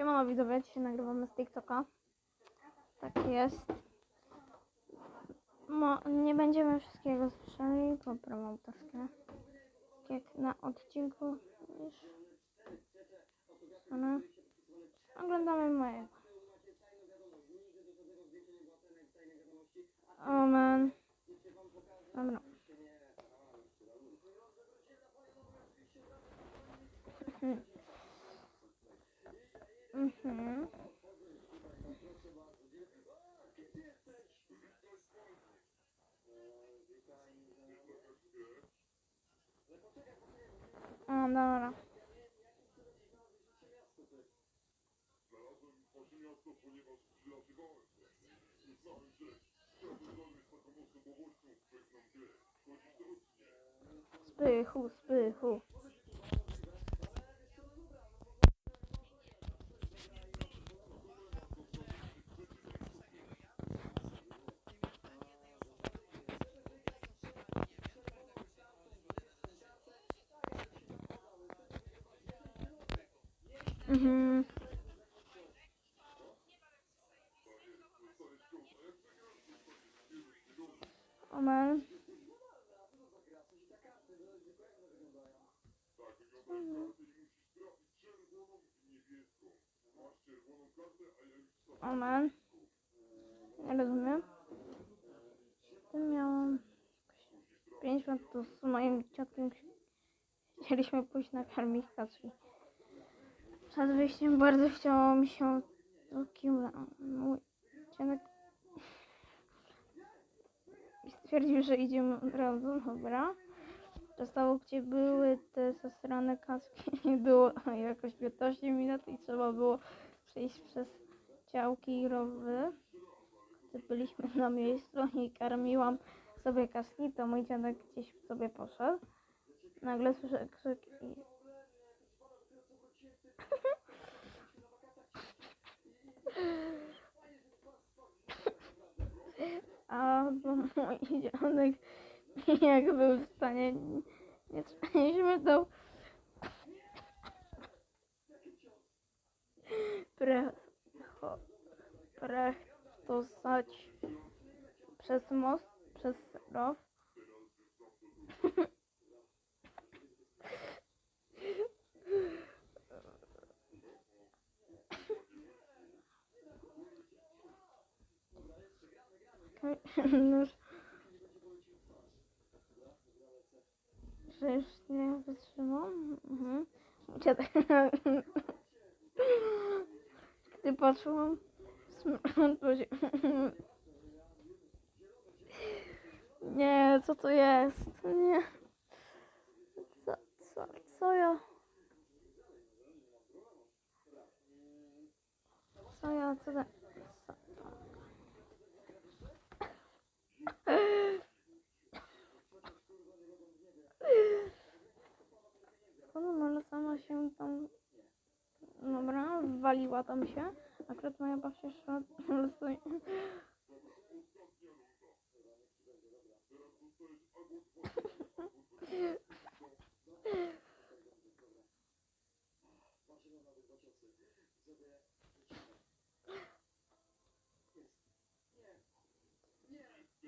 Siemano widzowie, dzisiaj nagrywamy z TikToka. Tak jest. Mo, nie będziemy wszystkiego słyszeli, bo prawo Jak na odcinku już. No. Oglądamy mojego. Amen. Dobra. Mhm. O, dobra. Spychu, spychu. Mhm. Mhm. Amen. Nie rozumiem. Tym miałam 5 lat to z moim ciotkiem chcieliśmy pójść na karmika, czyli przed wyjściem bardzo chciało mi się do kibla. Mój dziadek stwierdził, że idziemy od razu, dobra. Zostało, gdzie były te zasrane kaski i było jakoś 15 minut i trzeba było przejść przez działki i rowy. Gdy byliśmy na miejscu i karmiłam sobie kaski, to mój dziadek gdzieś sobie poszedł. Nagle słyszę krzyk i A bo mój dziadek jak był w stanie nie trzymaliśmy to precho, prechtosać przez most, przez row. Nóż. Że już nie wytrzymam. Mhm. Gdy patrzyłam, się. Nie, co to jest? Nie. Co, co, co ja? Co ja, co to? No, ale sama się tam, dobra, waliła tam się. Akurat moja babcia szła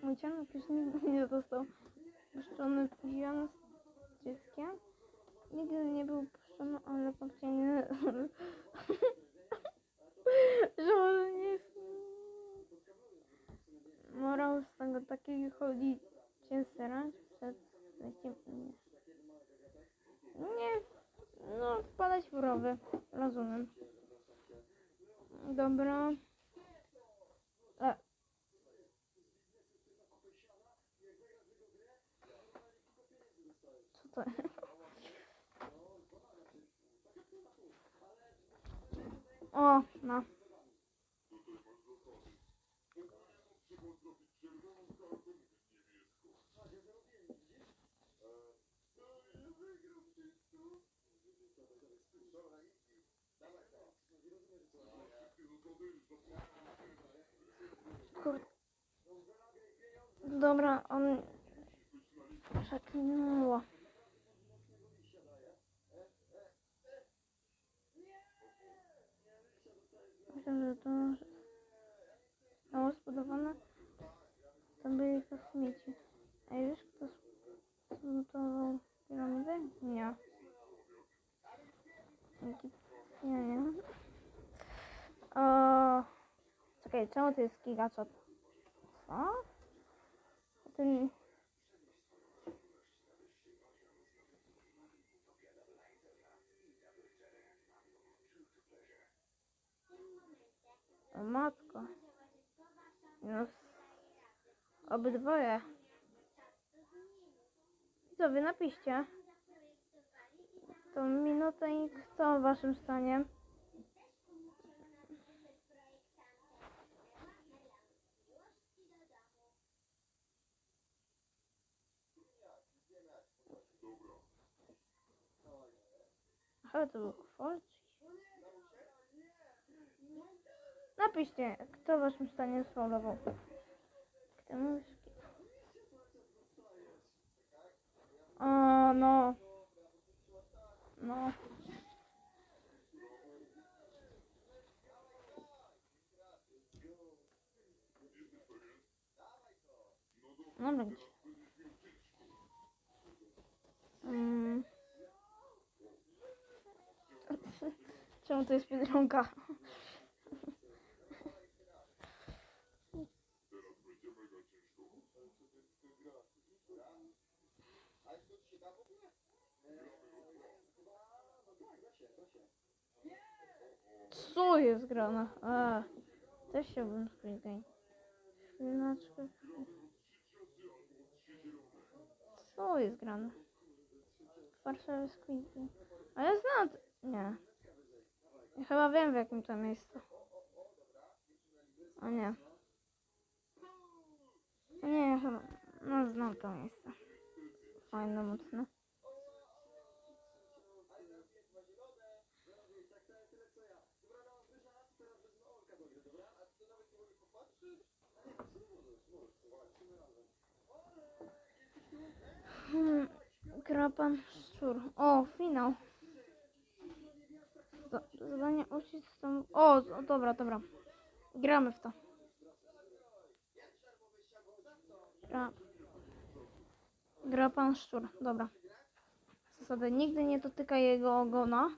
Mój ciąg już nigdy nie został puszczony pijany z dzieckiem. Nigdy nie był puszczony, ale babcia nie... że może nie... Morał z tego taki chodzi cię serać przed wejściem... Nie. Nie... No, wpadać w rowy. Rozumiem. Dobra. E. To O, no. Kur... Dobra, on... Przeklinęło. Myślę, że to mało zbudowane. To byli kosmici. A wiesz, kto zbudował piramidę? Nie. Egipcjanie. O, czekaj, czemu to jest gigaszot? Co? Ten... Matko. No, obydwoje. Co wy napiszcie? To minutę i kto waszym zdaniem? Aha, to był Forci. Napiszcie, kto waszym zdaniem sfaulował. Kto myszki? O, no. No. No będzie. Mm. Czemu to jest biedronka? Co jest grane? A, też chciałbym Squid Game. Chwileczkę. Co jest grane? Warszawa Squid Game. A ja znam... Nie. Ja chyba wiem w jakim to miejscu. O nie. Nie, ja chyba... No znam to miejsce. Fajne, mocne. Hmm, gra pan szczur. O, finał. Zadanie uciec tam. O, dobra, dobra. Gramy w to. Gra. Gra pan szczur. Dobra. Zasady. Nigdy nie dotykaj jego ogona.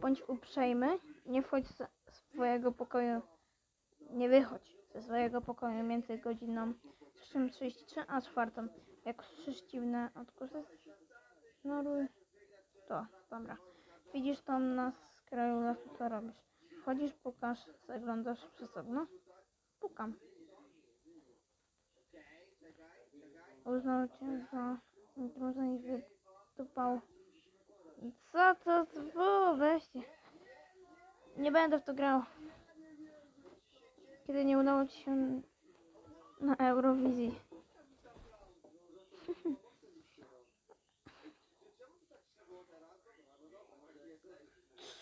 Bądź uprzejmy. Nie wchodź ze swojego pokoju. Nie wychodź ze swojego pokoju między godziną 3.33 a 4. Jak słyszysz dziwne odgłosy, ignoruj to. Dobra. Widzisz tam na skraju lasu, co robisz? Wchodzisz, pukasz, zaglądasz przez okno? Pukam. Uznał cię za intruzę i wydupał. Co to? Fu, weźcie. Nie będę w to grał. Kiedy nie udało ci się na Eurowizji.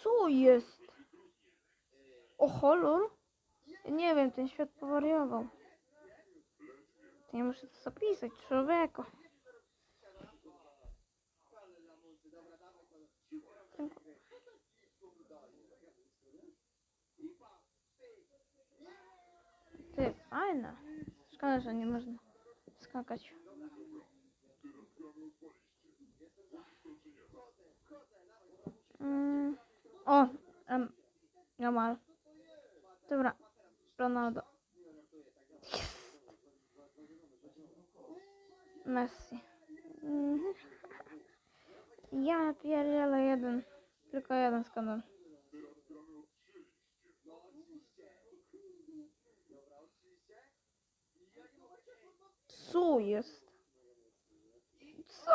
Co jest? O holor? Nie wiem, ten świat powariował. To ja muszę to zapisać, człowieku. Ty, fajne. Szkoda, że nie można skakać. Mm. O, em, Jamal. Dobra, Ronaldo. Jest. Messi. Mhm. Ja pierdzielę jeden. Tylko jeden skandal. Co jest? Co?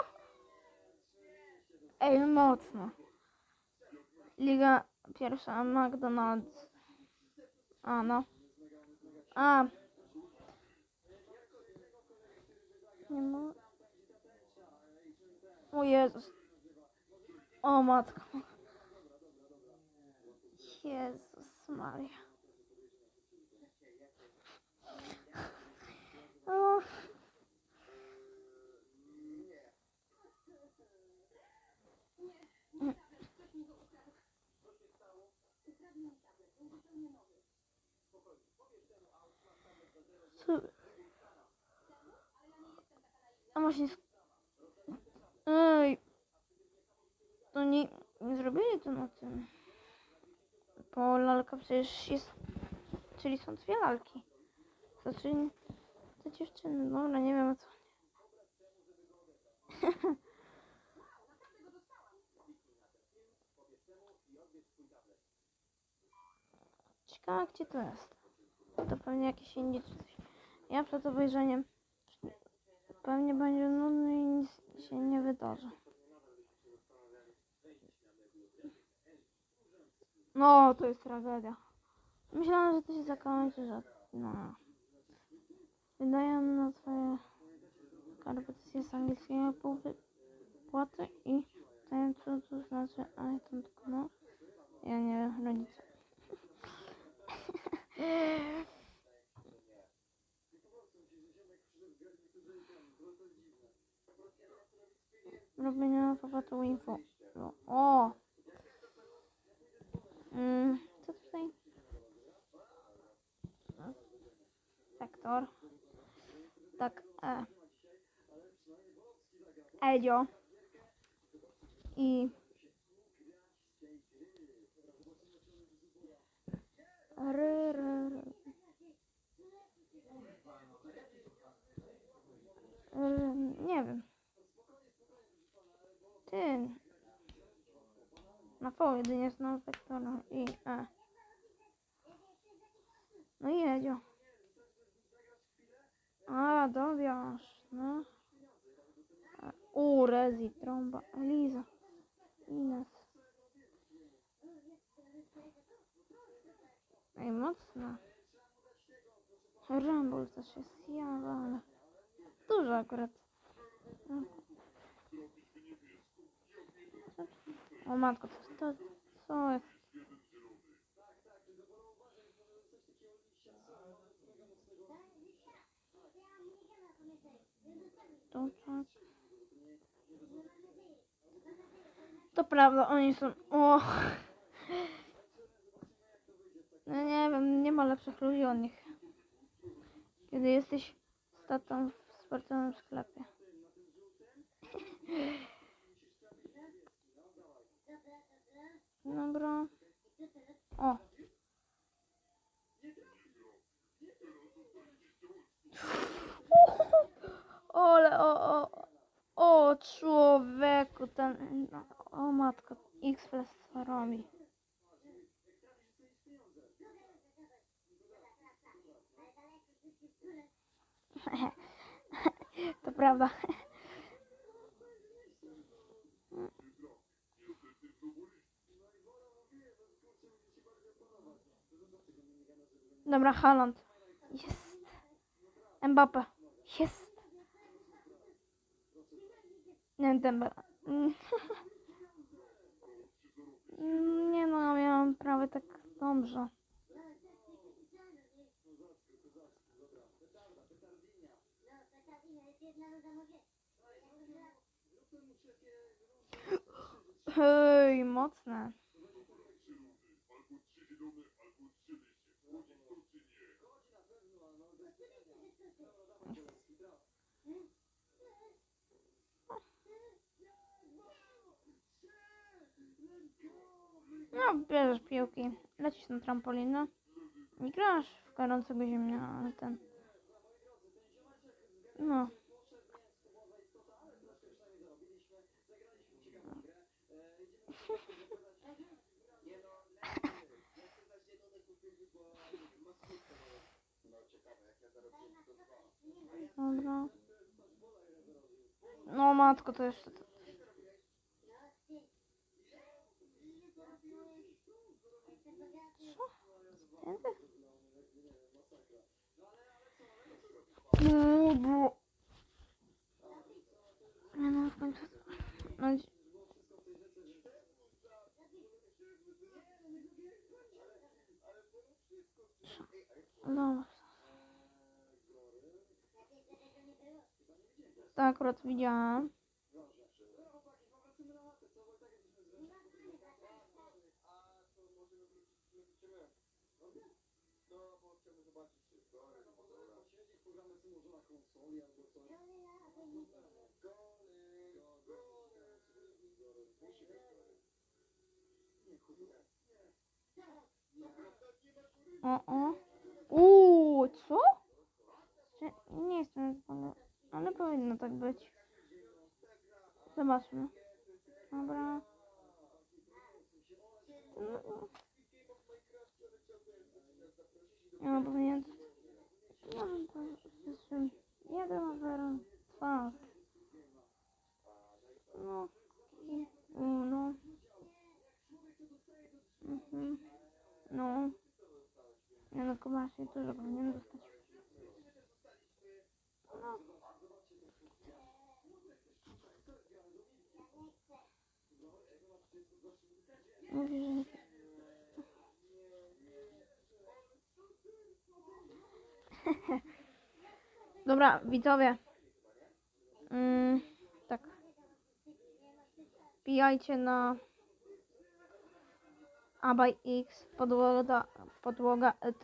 Ej, mocno. Liga pierwsza, McDonald's. A, no. A. Nie ma. O Jezus. O matko. Jezus Maria. O. Co? A właśnie... Ej! To nie... Nie zrobili to na tym. Bo lalka przecież jest... Czyli są dwie lalki. Znaczy... Te dziewczyny, dobra, nie wiem o co. Ciekawe gdzie to jest. To pewnie jakieś indie czy coś. Ja przed obejrzeniem pewnie będzie nudny i nic się nie wydarzy. No, to jest tragedia. Myślałam, że to się zakończy, że no. Wydaję na swoje korepetycje z angielskiego pół wypłaty i wiem co to znaczy I don't know. Ja nie wiem, rodzice. Robienie powrotu info. No, o! Mm, co tutaj? Sektor. Tak, e. Edzio. I... Ry, nie wiem. Ty. Na V jedynie znam sektora i E. No i Edzio. A, dowiasz, no. U, Rezi, Trąba, Eliza, Ines. Ej, mocna. Rumble też jest jawa, ale dużo akurat. O matko, to, to co jest? To tak. To prawda, oni są. O! No nie wiem, nie ma lepszych ludzi od nich. Kiedy jesteś z tatą w sportowym sklepie. Dobra. O. Ole, o, o, o, człowieku, ten, no, o matko, X-Press co robi. To prawda. Dobra, Haaland. Jest. Mbappe. Jest. Nie. Mm, Nie no, miałam prawie tak dobrze. Hej, mocne. No, bierzesz piłki, lecisz na trampolinę i grasz w gorącego ziemnia, ale ten... No. Dobra. No matko, to jeszcze... Co? Tędy? No, bo... Nie no, w końcu... No, dzi- No. To akurat widziałam. O, o. Uuu, co? Czy- Nie jestem pewna, ale powinno tak być. Zobaczmy. Dobra. No. Ja powinien... No, to jest jeden, zero, dwa. No. I uno. Mhm. No. Nie no, Kobashi dużo powinien dostać. No. Mówi, że... Dobra, widzowie. Mm, tak. Wbijajcie na Abaj X, podłoga, podłoga ET.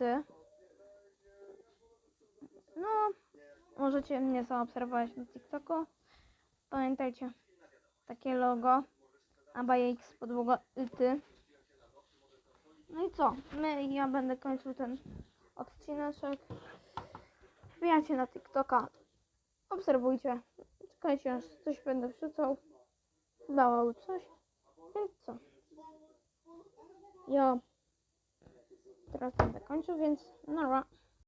No, możecie mnie zaobserwować na TikToku. Pamiętajcie, takie logo. Abaj X, podłoga ET. No i co? My, ja będę kończył ten odcineczek. Wbijajcie na TikToka. Obserwujcie. Czekajcie, aż coś będę wrzucał. Dawał coś. Więc co? Ja teraz będę kończył, więc nara.